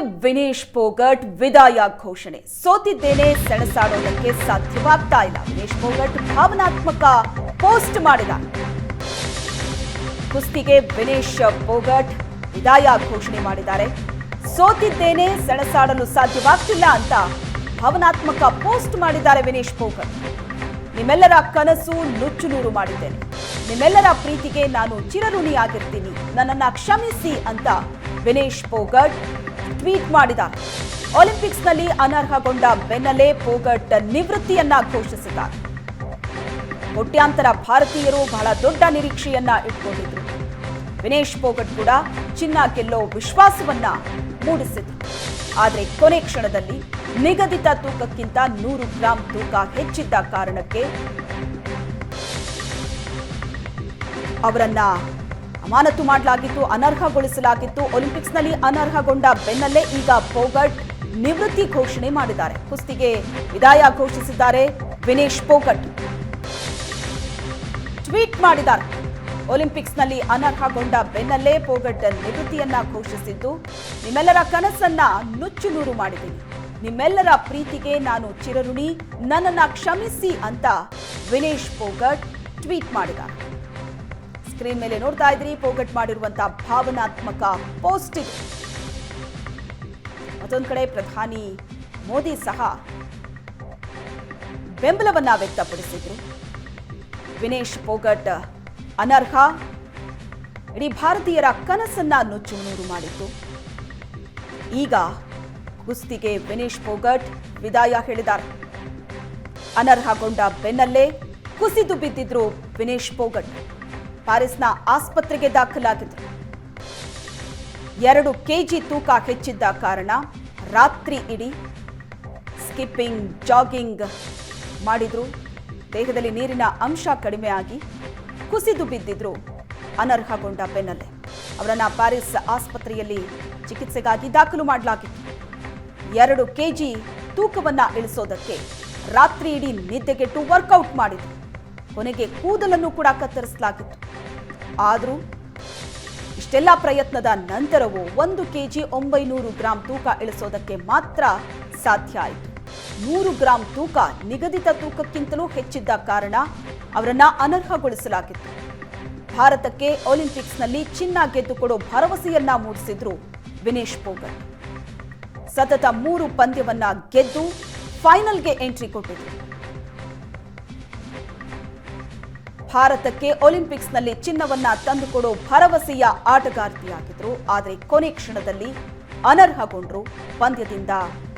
ವಿನೇಶ್ ಪೋಗಟ್ ವಿದಾಯ ಘೋಷಣೆ. ಸೋತಿದ್ದೇನೆ ಸೆಣಸಾಡೋದಕ್ಕೆ ಸಾಧ್ಯವಾಗ್ತಾ ಇಲ್ಲ. ವಿನೇಶ್ ಪೋಗಟ್ ಭಾವನಾತ್ಮಕ ಪೋಸ್ಟ್ ಮಾಡಿದ. ಕುಸ್ತಿಗೆ ವಿನೇಶ್ ಪೋಗಟ್ ವಿದಾಯ ಘೋಷಣೆ ಮಾಡಿದ್ದಾರೆ. ಸೋತಿದ್ದೇನೆ ಸೆಣಸಾಡಲು ಸಾಧ್ಯವಾಗ್ತಿಲ್ಲ ಅಂತ ಭಾವನಾತ್ಮಕ ಪೋಸ್ಟ್ ಮಾಡಿದ್ದಾರೆ ವಿನೇಶ್ ಪೋಗಟ್. ನಿಮ್ಮೆಲ್ಲರ ಕನಸು ನುಚ್ಚು ನೂರು ಮಾಡಿದ್ದೇನೆ. ನಿಮ್ಮೆಲ್ಲರ ಪ್ರೀತಿಗೆ ನಾನು ಚಿರಋಣಿಯಾಗಿರ್ತೀನಿ. ನನ್ನನ್ನ ಕ್ಷಮಿಸಿ ಅಂತ ವಿನೇಶ್ ಪೋಗಟ್ ಟ್ವೀಟ್ ಮಾಡಿದ್ದಾರೆ. ಒಲಿಂಪಿಕ್ಸ್ನಲ್ಲಿ ಅನರ್ಹಗೊಂಡ ಬೆನ್ನಲ್ಲೇ ಪೋಗಟ್ ನಿವೃತ್ತಿಯನ್ನ ಘೋಷಿಸಿದ್ದಾರೆ. ಕೋಟ್ಯಾಂತರ ಭಾರತೀಯರು ಬಹಳ ದೊಡ್ಡ ನಿರೀಕ್ಷೆಯನ್ನ ಇಟ್ಕೊಂಡಿದ್ರು. ವಿನೇಶ್ ಪೋಗಟ್ ಕೂಡ ಚಿನ್ನ ಗೆಲ್ಲೋ ವಿಶ್ವಾಸವನ್ನ ಮೂಡಿಸಿದ್ರು. ಆದರೆ ಕೊನೆ ಕ್ಷಣದಲ್ಲಿ ನಿಗದಿತ ತೂಕಕ್ಕಿಂತ ನೂರು ಗ್ರಾಂ ತೂಕ ಹೆಚ್ಚಿದ್ದ ಕಾರಣಕ್ಕೆ ಅವರನ್ನ ಅಮಾನತು ಮಾಡಲಾಗಿತ್ತು, ಅನರ್ಹಗೊಳಿಸಲಾಗಿತ್ತು. ಒಲಿಂಪಿಕ್ಸ್ನಲ್ಲಿ ಅನರ್ಹಗೊಂಡ ಬೆನ್ನಲ್ಲೇ ಈಗ ಪೋಗಟ್ ನಿವೃತ್ತಿ ಘೋಷಣೆ ಮಾಡಿದ್ದಾರೆ. ಕುಸ್ತಿಗೆ ವಿದಾಯ ಘೋಷಿಸಿದ್ದಾರೆ ವಿನೇಶ್ ಪೋಗಟ್. ಟ್ವೀಟ್ ಮಾಡಿದ್ದಾರೆ. ಒಲಿಂಪಿಕ್ಸ್ನಲ್ಲಿ ಅನರ್ಹಗೊಂಡ ಬೆನ್ನಲ್ಲೇ ಪೋಗಟ್ ನಿವೃತ್ತಿಯನ್ನ ಘೋಷಿಸಿದ್ದು, ನಿಮ್ಮೆಲ್ಲರ ಕನಸನ್ನ ನುಚ್ಚು ನೂರು ಮಾಡಿದ್ದೀನಿ. ನಿಮ್ಮೆಲ್ಲರ ಪ್ರೀತಿಗೆ ನಾನು ಚಿರಋಣಿ, ನನ್ನನ್ನ ಕ್ಷಮಿಸಿ ಅಂತ ವಿನೇಶ್ ಪೋಗಟ್ ಟ್ವೀಟ್ ಮಾಡಿದ್ದಾರೆ. ಸ್ಕ್ರೀನ್ ಮೇಲೆ ನೋಡ್ತಾ ಇದ್ರಿ ಪೋಗಟ್ ಮಾಡಿರುವಂತಹ ಭಾವನಾತ್ಮಕ ಪೋಸ್ಟಿಂಗ್. ಮತ್ತೊಂದು ಕಡೆ ಪ್ರಧಾನಿ ಮೋದಿ ಸಹ ಬೆಂಬಲವನ್ನ ವ್ಯಕ್ತಪಡಿಸಿದ್ರು. ವಿನೇಶ್ ಪೋಗಟ್ ಅನರ್ಹ. ಇಡೀ ಭಾರತೀಯರ ಕನಸನ್ನ ನುಚ್ಚುನೂರು ಮಾಡಿತ್ತು. ಈಗ ಕುಸ್ತಿಗೆ ವಿನೇಶ್ ಪೋಗಟ್ ವಿದಾಯ ಹೇಳಿದ್ದಾರೆ. ಅನರ್ಹಗೊಂಡ ಬೆನ್ನಲ್ಲೇ ಕುಸಿದು ಬಿದ್ದಿದ್ರು ವಿನೇಶ್ ಪೋಗಟ್. ಪ್ಯಾರಿಸ್ನ ಆಸ್ಪತ್ರೆಗೆ ದಾಖಲಾಗಿದೆ ಎರಡು ಕೆಜಿ ತೂಕ ಹೆಚ್ಚಿದ್ದ ಕಾರಣ ರಾತ್ರಿ ಇಡೀ ಸ್ಕಿಪ್ಪಿಂಗ್, ಜಾಗಿಂಗ್ ಮಾಡಿದ್ರು. ದೇಹದಲ್ಲಿ ನೀರಿನ ಅಂಶ ಕಡಿಮೆಯಾಗಿ ಕುಸಿದು ಬಿದ್ದಿದ್ರು ಅನರ್ಹಗೊಂಡ ಬೆನ್ನಲ್ಲೇ ಅವರನ್ನ ಪ್ಯಾರಿಸ್ ಆಸ್ಪತ್ರೆಯಲ್ಲಿ ಚಿಕಿತ್ಸೆಗಾಗಿ ದಾಖಲು ಮಾಡಲಾಗಿತ್ತು. ಎರಡು ಕೆಜಿ ತೂಕವನ್ನ ಇಳಿಸೋದಕ್ಕೆ ರಾತ್ರಿ ಇಡೀ ನಿದ್ದೆಗೆಟ್ಟು ವರ್ಕೌಟ್ ಮಾಡಿದ್ರು. ಕೊನೆಗೆ ಕೂದಲನ್ನು ಕೂಡ ಕತ್ತರಿಸಲಾಗಿತ್ತು. ಆದರೂ ಇಷ್ಟೆಲ್ಲ ಪ್ರಯತ್ನದ ನಂತರವೂ ಒಂದು ಕೆಜಿ ಒಂಬೈನೂರು ಗ್ರಾಂ ತೂಕ ಇಳಿಸೋದಕ್ಕೆ ಮಾತ್ರ ಸಾಧ್ಯ ಆಯಿತು. ನೂರು ಗ್ರಾಂ ತೂಕ ನಿಗದಿತ ತೂಕಕ್ಕಿಂತಲೂ ಹೆಚ್ಚಿದ್ದ ಕಾರಣ ಅವರನ್ನ ಅನರ್ಹಗೊಳಿಸಲಾಗಿತ್ತು. ಭಾರತಕ್ಕೆ ಒಲಿಂಪಿಕ್ಸ್ನಲ್ಲಿ ಚಿನ್ನ ಗೆದ್ದುಕೊಡೋ ಭರವಸೆಯನ್ನ ಮೂಡಿಸಿದ್ರು ವಿನೇಶ್ ಪೋಗಟ್. ಸತತ ಮೂರು ಪಂದ್ಯವನ್ನ ಗೆದ್ದು ಫೈನಲ್ಗೆ ಎಂಟ್ರಿ ಕೊಟ್ಟಿದ್ರು. ಭಾರತಕ್ಕೆ ಒಲಿಂಪಿಕ್ಸ್ನಲ್ಲಿ ಚಿನ್ನವನ್ನ ತಂದುಕೊಡೋ ಭರವಸೆಯ ಆಟಗಾರ್ತಿಯಾಗಿದ್ರು. ಆದರೆ ಕೊನೆ ಕ್ಷಣದಲ್ಲಿ ಅನರ್ಹಗೊಂಡ್ರು, ಪಂದ್ಯದಿಂದ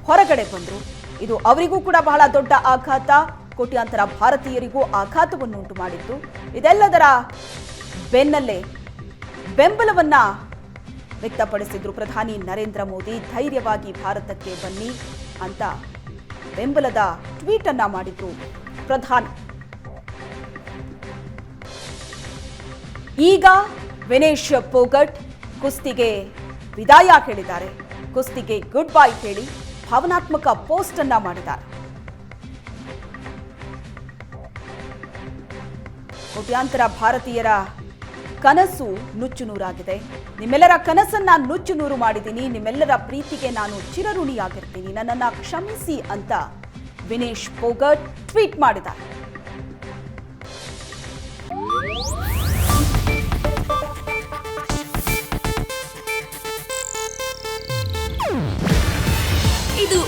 ಹೊರಗಡೆ ಬಂದ್ರು. ಇದು ಅವರಿಗೂ ಕೂಡ ಬಹಳ ದೊಡ್ಡ ಆಘಾತ. ಕೋಟ್ಯಾಂತರ ಭಾರತೀಯರಿಗೂ ಆಘಾತವನ್ನುಂಟು ಮಾಡಿತ್ತು ಇದೆಲ್ಲದರ ಬೆನ್ನಲ್ಲೇ ಬೆಂಬಲವನ್ನ ವ್ಯಕ್ತಪಡಿಸಿದ್ರು ಪ್ರಧಾನಿ ನರೇಂದ್ರ ಮೋದಿ. ಧೈರ್ಯವಾಗಿ ಭಾರತಕ್ಕೆ ಬನ್ನಿ ಅಂತ ಬೆಂಬಲದ ಟ್ವೀಟ್ ಅನ್ನ ಮಾಡಿದ್ರು ಪ್ರಧಾನಿ. ಈಗ ವಿನೇಶ್ ಪೋಗಟ್ ಕುಸ್ತಿಗೆ ವಿದಾಯ ಹೇಳಿದ್ದಾರೆ. ಕುಸ್ತಿಗೆ ಗುಡ್ ಬೈ ಹೇಳಿ ಭಾವನಾತ್ಮಕ ಪೋಸ್ಟ್ ಅನ್ನ ಮಾಡಿದ್ದಾರೆ. ಕೋಟ್ಯಾಂತರ ಭಾರತೀಯರ ಕನಸು ನುಚ್ಚು ನೂರಾಗಿದೆ ನಿಮ್ಮೆಲ್ಲರ ಕನಸನ್ನ ನುಚ್ಚು ನೂರು ಮಾಡಿದ್ದೀನಿ. ನಿಮ್ಮೆಲ್ಲರ ಪ್ರೀತಿಗೆ ನಾನು ಚಿರಋಣಿಯಾಗಿರ್ತೀನಿ. ನನ್ನನ್ನು ಕ್ಷಮಿಸಿ ಅಂತ ವಿನೇಶ್ ಪೋಗಟ್ ಟ್ವೀಟ್ ಮಾಡಿದ್ದಾರೆ.